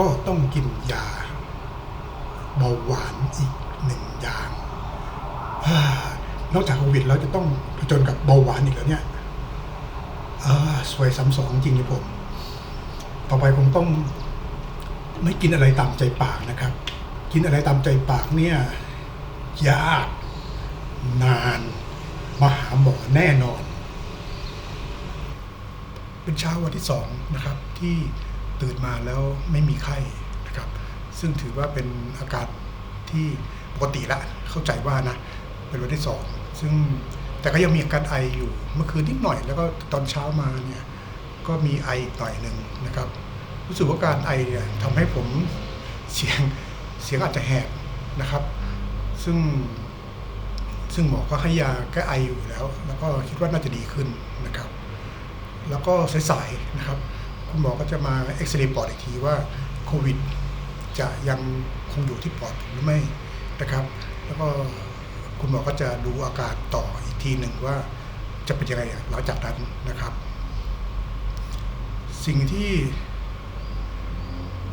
ก็ต้องกินยาเบาหวานอีกหนึ่งอย่างนอกจากโควิดแล้วจะต้องผจญกับเบาหวานอีกแล้วเนี่ยสวยซ้ำสองจริงเลยผม ต่อไปคงต้องไม่กินอะไรตามใจปากนะครับ กินอะไรตามใจปากเนี่ยยากนานมาหาหมอแน่นอน เป็นเช้าวันที่สองนะครับที่ ตื่นมาแล้วไม่มีไข้นะครับ ซึ่งถือว่าเป็นอาการที่ปกติละเข้าใจว่านะเป็นวันที่สองซึ่งแต่ก็ยังมีอาการไออยู่เมื่อคืนนิดหน่อย แล้วก็ตอนเช้ามาเนี่ยก็มีไออีกหน่อยหนึ่งนะครับ รู้สึกว่าการไอเนี่ยทำให้ผมเสียงเสียงอาจจะแหบนะครับ ซึ่งซึ่งหมอก็ให้ยาแก้ไออยู่แล้ว แล้วก็คิดว่าน่าจะดีขึ้นนะครับ แล้วก็สายๆนะครับ คุณหมอก็จะมาเอ็กซเรย์ปอดอีกทีว่าโควิดจะยังคงอยู่ที่ปอดหรือไม่นะครับ แล้วก็คุณหมอก็จะดูอาการต่ออีกทีหนึ่งว่าจะเป็นยังไงหลังจากนั้นนะครับ สิ่งที่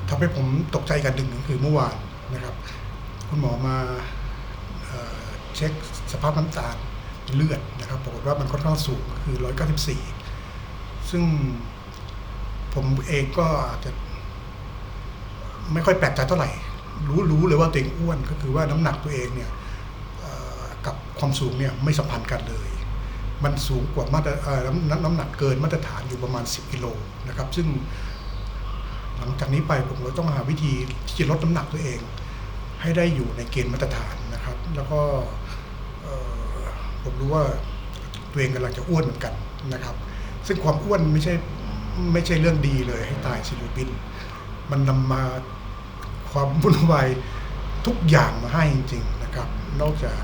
ทำให้ผมตกใจกันหนึ่งคือเมื่อวานนะครับ คุณหมอมาเอเช็คสภาพน้ำตาลเลือดนะครับปรากฏว่ามันค่อนข้างสูงคือ 194 ซึ่ง ผมเองก็อาจจะ ไม่ค่อยแปลกใจเท่าไหร่ รู้รู้เลยว่าตัวเองอ้วนก็คือว่าน้ำหนักตัวเองเนี่ยกับความสูงเนี่ยไม่สัมพันธ์กันเลย มันสูงกว่ามาตรน้ำน้ำหนักเกินมาตรฐานอยู่ประมาณ 10กิโลนะครับ ซึ่ง หลังจากนี้ไปผมก็ต้องหาวิธีที่จะลดน้ำหนักตัวเอง ให้ได้อยู่ในเกณฑ์มาตรฐานนะครับ แล้วก็ผมรู้ว่าตัวเองกำลังจะอ้วนเหมือนกันนะครับ ซึ่งความอ้วนไม่ใช่ ไม่ใช่เรื่องดีเลยให้ตายซิลูปิน มันนำมาความวุ่นวายทุกอย่างมาให้จริง ๆนะครับ นอกจาก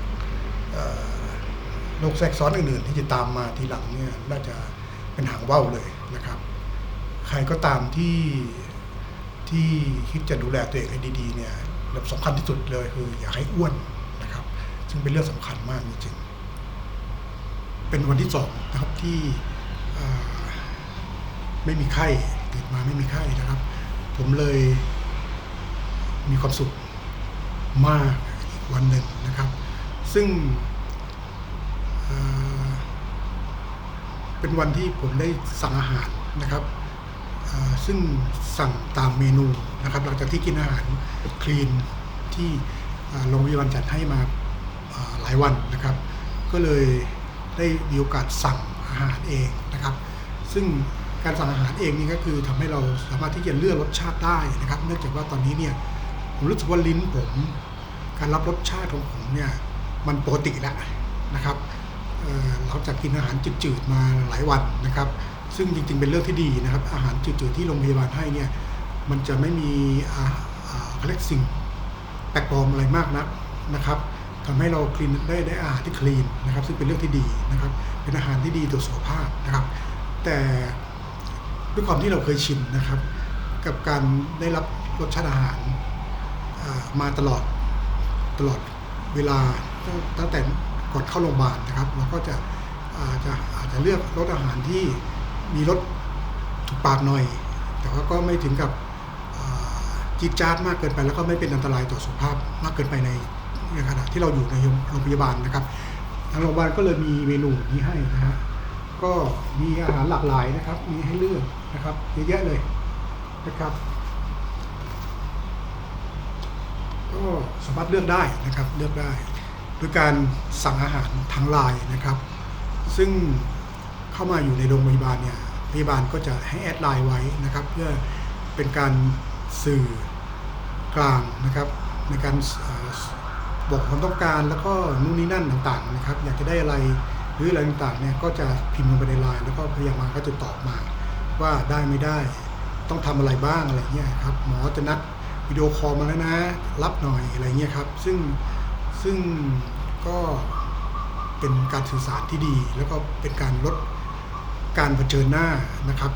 โรคแทรกซ้อนอื่นๆ ที่จะตามมาทีหลังเนี่ยน่าจะเป็นหางว่าวเลยนะครับ ใครก็ตามที่ที่คิดจะดูแลตัวเองให้ดีๆเนี่ยเรื่องสำคัญที่สุดเลยคืออย่าให้อ้วนนะครับ ซึ่งเป็นเรื่องสำคัญมากจริงๆเป็นวันที่สองนะครับที่ ไม่มีไข้ตื่นมาไม่มีไข้นะครับ ผมเลยมีความสุขมากอีกวันหนึ่งนะครับ ซึ่งเเป็นวันที่ผมได้สั่งอาหารนะครับซึ่งสั่งตามเมนูนะครับ หลังจากที่กินอาหารคลีนที่โรงพยาบาลจัดให้มาหลายวันนะครับ ก็เลยได้มีโอกาสสั่งอาหารเองนะครับ ซึ่ง การสั่งอาหารเองนี่ก็คือทำให้เราสามารถที่จะเลือกรสชาติได้นะครับ เนื่องจากว่าตอนนี้เนี่ยผมรู้สึกว่าลิ้นผม การรับรสชาติของผมเนี่ยมันปกติแล้วนะครับเอ่อหลังจากกินอาหารจืดๆมาหลายวันนะครับ ซึ่งจริงๆเป็นเรื่องที่ดีนะครับ อาหารจืดๆที่โรงพยาบาลให้เนี่ยมันจะไม่มีอาอ่าเขาเรียกสิ่งแปลกปลอมอะไรมากนักนะครับทำให้เราคลีนได้ได้อาหารที่คลีนนะครับ ซึ่งเป็นเรื่องที่ดีนะครับ เป็นอาหารที่ดีต่อสุขภาพนะครับ แต่ ด้วยความที่เราเคยชินนะครับ กับการได้รับรสชาติอาหารมาตลอดตลอดเวลาตั้งแต่ก่อนเข้าโรงพยาบาลนะครับเราก็จะอาจจะอาจจะเลือกรสอาหารที่มีรสถูกปากหน่อย แต่ว่าก็ไม่ถึงกับจี๊ดจ๊าดมากเกินไป แล้วก็ไม่เป็นอันตรายต่อสุขภาพมากเกินไปในในขณะที่เราอยู่ในโรงพยาบาลนะครับทางโรงพยาบาลก็เลยมีเมนูนี้ให้นะฮะ ก็มีอาหารหลากหลายนะครับ มีให้เลือกนะครับเยอะแยะเลยนะครับ ก็สามารถเลือกได้นะครับเลือกได้โดยการสั่งอาหารทางไลน์นะครับ ซึ่งเข้ามาอยู่ในโรงพยาบาลเนี่ยพยาบาลก็จะให้แอดไลน์ไว้นะครับ เพื่อเป็นการสื่อกลางนะครับ ในการอบอกความต้องการแล้วก็นู่นนี่นั่นต่างๆนะครับ อยากจะได้อะไร หรืออะไรต่างๆเนี่ยก็จะพิมพ์ลงไปในไลน์แล้วก็พยาบาลก็จะตอบมาว่าได้ไม่ได้ ต้องทำอะไรบ้างอะไรเงี้ยครับหมอจะนัดวิดีโอคอลมาแล้วนะ รับหน่อยอะไรเงี้ยครับ ซึ่งซึ่งก็เป็นการสื่อสารที่ดี แล้วก็เป็นการลดการเผชิญหน้านะครับ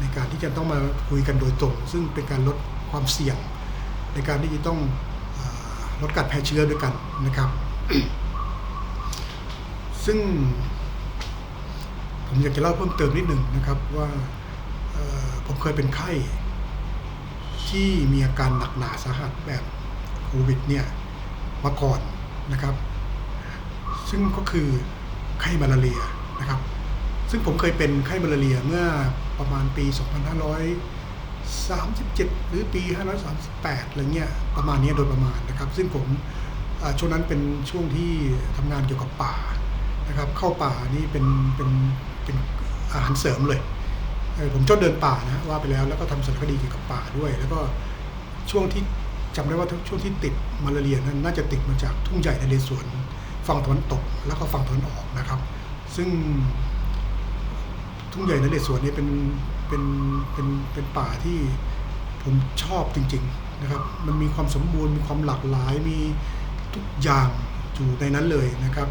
ในการที่จะต้องมาคุยกันโดยตรง ซึ่งเป็นการลดความเสี่ยง ในการที่จะต้องอลดการแพร่เชื้อด้วยกันนะครับ ซึ่ง ผมอยากจะเล่าเพิ่มเติมนิดหนึ่งนะครับว่าผมเคยเป็นไข้ที่มีอาการหนักหนาสาหัสแบบโควิดเนี่ยมาก่อนนะครับ ซึ่งก็คือไข้มาลาเรียนะครับ ซึ่งผมเคยเป็นไข้มาลาเรียเมื่อประมาณปี 2537 หรือปี 538 อะไรเงี้ยประมาณนี้โดยประมาณนะครับ ซึ่งผมช่วงนั้นเป็นช่วงที่ทำงานเกี่ยวกับป่า นะครับเข้าป่านี่เป็นเป็นเป็นอาหารเสริมเลยเออผมชอบเดินป่านะว่าไปแล้วแล้วก็ทำสารคดีเกี่ยวกับป่าด้วย แล้วก็ช่วงที่จำได้ว่าช่วงที่ติดมาลาเรียนั้นน่าจะติดมาจากทุ่งใหญ่ในเรศวรฝั่งตะวันตก แล้วก็ฝั่งตะวันออกนะครับ ซึ่ง ทุ่งใหญ่ในเรศวรเนี่เป็นเป็นเป็นเป็นป่าที่ผมชอบจริง ๆนะครับ มันมีความสมบูรณ์มีความหลากหลายมีทุกอย่างอยู่ในนั้นเลยนะครับ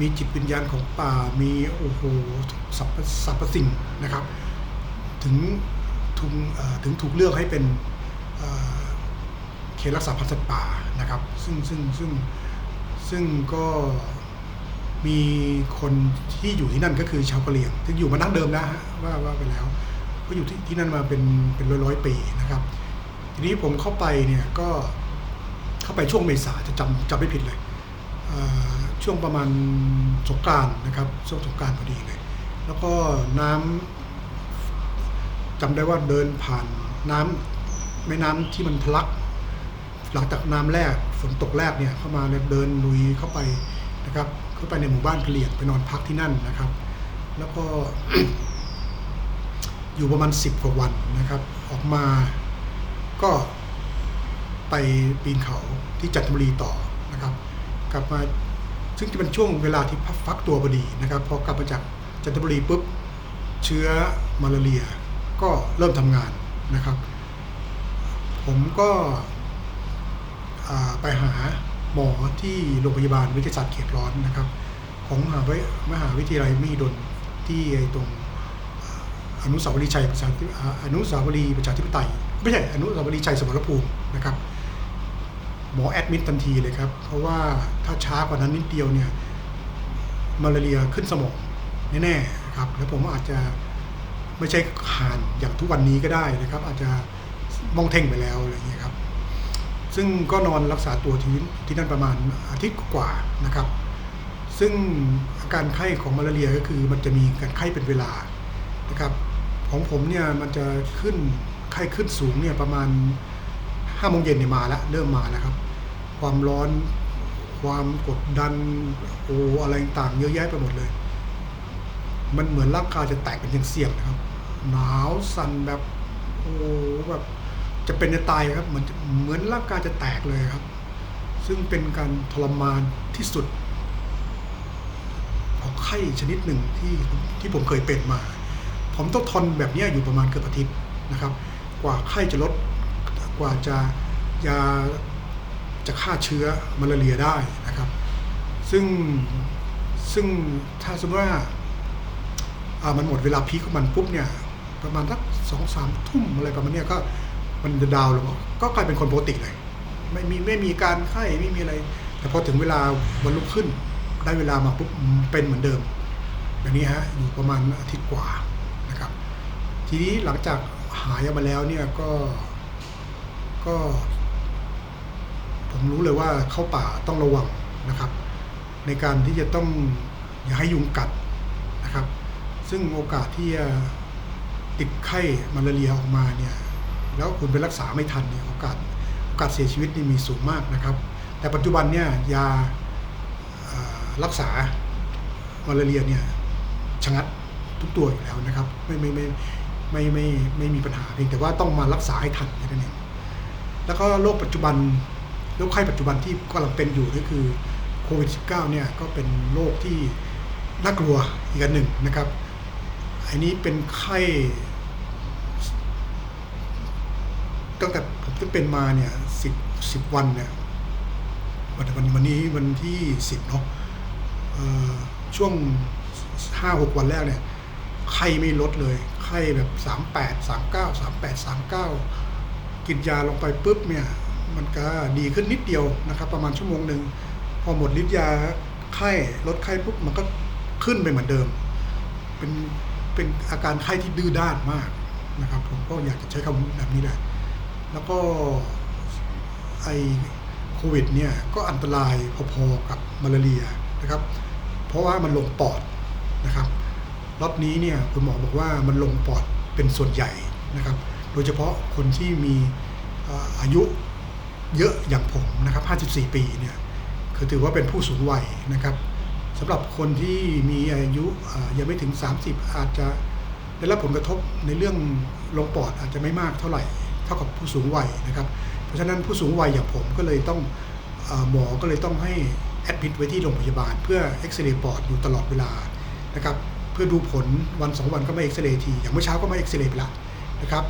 มีจิตวิญญาณของป่ามีโอ้โหสรรพสรรพสิ่งนะครับ ถึงทุงถึงถูกเลือกให้เป็นเขตรักษาพันธุ์สัตว์ป่านะครับ ซึ่งซึ่งซึ่งซึ่งก็มีคนที่อยู่ที่นั่นก็คือชาวกะเหรี่ยงที่อยู่มาดั้งเดิมนะฮะว่าว่าไปแล้วก็อยู่ที่ที่นั่นมาเป็นเป็นร้อยร้อยปีนะครับ ทีนี้ผมเข้าไปเนี่ยก็เข้าไปช่วงเมษาจะจำจำไม่ผิดเลยเช่วงประมาณสงกรานต์นะครับช่วงสงกรานต์พอดีเลย แล้วก็น้ำจำได้ว่าเดินผ่านน้ำแม่น้ำที่มันทะลัก หลังจากน้ำแรกฝนตกแรกเนี่ยเข้ามาเนี่ยเดินลุยเข้าไปนะครับเข้าไปในหมู่บ้านกะเหรี่ยงไปนอนพักที่นั่นนะครับ แล้วก็ อยู่ประมาณสิบกว่าวันนะครับ ออกมาก็ไปปีนเขาที่จันทบุรีต่อนะครับ กลับมา ซึ่งจะเป็นช่วงเวลาที่ฟักตัวพอดีนะครับพอกลับมาจากจันทบุรีปุ๊บเชื้อมาลาเรียก็เริ่มทำงานนะครับ ผมก็ไปหาหมอที่โรงพยาบาลวิทยาศาสตร์เขตร้อนนะครับ ของมหาวิมหาวิทยาลัยมหิดลที่ตรงอนุสาวรีย์ชัยประชาธิอ่าอนุสาวรีย์ประชาธิปไตยไม่ใช่อนุสาวรีย์ชัยสมรภูมินะครับ หมอแอดมิดทันทีเลยครับ เพราะว่าถ้าช้ากว่านั้นนิดเดียวเนี่ยมาลาเรียขึ้นสมองแน่ๆครับ แล้วผมอาจจะไม่ใช่ห่านอย่างทุกวันนี้ก็ได้นะครับ อาจจะมองเท่งไปแล้วอะไรอย่างเงี้ยครับ ซึ่งก็นอนรักษาตัวที่ที่นั่นประมาณอาทิตย์กว่านะครับ ซึ่งอาการไข้ของมาลาเรียก็คือมันจะมีการไข้เป็นเวลานะครับ ของผมเนี่ยมันจะขึ้นไข้ขึ้นสูงเนี่ยประมาณห้าโมงเย็นเนี่ยมาแล้วเริ่มมาแล้วครับ ความร้อน ความกดดันโออะไรต่างเยอะแยะไปหมดเลย มันเหมือนร่างกายจะแตกเป็นเสี่ยงๆนะครับ หนาวสั่นแบบโอ้แบบจะเป็นจะตายครับเหมือนเหมือนร่างกายจะแตกเลยครับ ซึ่งเป็นการทรมานที่สุดของไข้ชนิดหนึ่งที่ที่ผมเคยเป็นมา ผมต้องทนแบบนี้อยู่ประมาณเกือบอาทิตย์นะครับ กว่าไข้จะลดกว่าจะยา จะฆ่าเชื้อมาลาเรียได้นะครับ ซึ่งซึ่งถ้าสมมติว่าอ่ามันหมดเวลาพีคของมันปุ๊บเนี่ย ประมาณสักสองสามทุ่มอะไรประมาณเนี้ยก็มันจะดาวลงก็กลายเป็นคนปกติเลย ไม่มีไม่มีการไข้ไม่มีอะไร แต่พอถึงเวลาวันลุกขึ้น ได้เวลามาปุ๊บเป็นเหมือนเดิมแบบนี้ฮะอยู่ประมาณอาทิตย์กว่านะครับ ทีนี้หลังจากหายมาแล้วเนี่ยก็ก็ ผมรู้เลยว่าเข้าป่าต้องระวังนะครับ ในการที่จะต้องอย่าให้ยุงกัดนะครับ ซึ่งโอกาสที่จะติดไข้มาลาเรียออกมาเนี่ยแล้วคุณไปรักษาไม่ทันเนี่ยโอกาสโอกาสเสียชีวิตนี่มีสูงมากนะครับ แต่ปัจจุบันเนี่ยยารักษามาลาเรียเนี่ยชะงัดทุกตัวอยู่แล้วนะครับ ไม่ไม่ไม่ไม่ไม่ไม่ไม่มีปัญหาเพียงแต่ว่าต้องมารักษาให้ทันแค่นั้นเองแล้วก็โรคปัจจุบัน โรคไข้ปัจจุบันที่กำลังเป็นอยู่ก็คือโควิด -19 เนี่ยก็เป็นโรคที่น่ากลัวอีกอันหนึ่งนะครับอันนี้เป็นไข้ตั้งแต่ผมที่เป็นมาเนี่ยสิบสิบวันเนี่ยวันวันวันนี้วันที่สิบเนาะช่วงห้าหกวันแรกเนี่ยไข้ไม่ลดเลย ไข้แบบสามแปดสามเก้าสามแปดสามเก้ากินยาลงไปปุ๊บเนี่ย มันก็ดีขึ้นนิดเดียวนะครับ ประมาณชั่วโมงหนึ่งพอหมดฤทธิ์ยาไข้ลดไข้ปุ๊บมันก็ขึ้นไปเหมือนเดิม เป็นเป็นอาการไข้ที่ดื้อด้านมากนะครับ ผมก็อยากจะใช้คำแบบนี้แหละแล้วก็ไอโควิดเนี่ยก็อันตรายพอๆกับมาลาเรียนะครับ เพราะว่ามันลงปอดนะครับรอบนี้เนี่ยคุณหมอบอกว่ามันลงปอดเป็นส่วนใหญ่นะครับ โดยเฉพาะคนที่มีอายุ เยอะอย่างผมนะครับ 54 ปีเนี่ยคือถือว่าเป็นผู้สูงวัยนะครับสำหรับคนที่มีอายุยังไม่ถึง 30 อาจจะได้รับผลกระทบในเรื่องลงปอดอาจจะไม่มากเท่าไหร่เท่ากับผู้สูงวัยนะครับ เพราะฉะนั้นผู้สูงวัยอย่างผมก็เลยต้องอหมอก็เลยต้องให้แอดมิดไว้ที่โรงพยาบาล เพื่อเอ็กซเรย์ปอดอยู่ตลอดเวลานะครับเพื่อดูผลวันสองวันก็มาเอ็กซเรย์ทีอย่างเมื่อเช้าก็มาเอ็กซเรย์ไปละนะครับ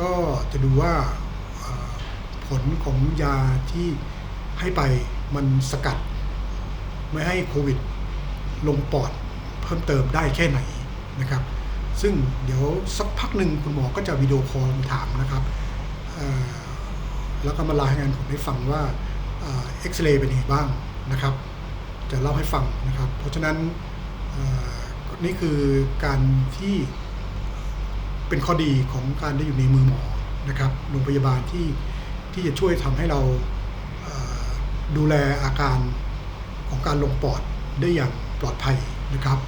ก็จะดูว่า ผลของยาที่ให้ไปมันสกัด ไม่ให้โควิดลงปอดเพิ่มเติมได้แค่ไหนนะครับ ซึ่งเดี๋ยวสักพักหนึ่งคุณหมอก็จะวิดีโอคอลถามนะครับ แล้วก็มารายงานผลให้ฟังว่าเอ็กซเรย์เป็นยังไงบ้างนะครับ จะเล่าให้ฟังนะครับ เพราะฉะนั้นนี่คือการที่เป็นข้อดีของการได้อยู่ในมือหมอนะครับโรงพยาบาลที่ ที่จะช่วยทำให้เราดูแลอาการของการลงปอดได้อย่างปลอดภัยนะครับ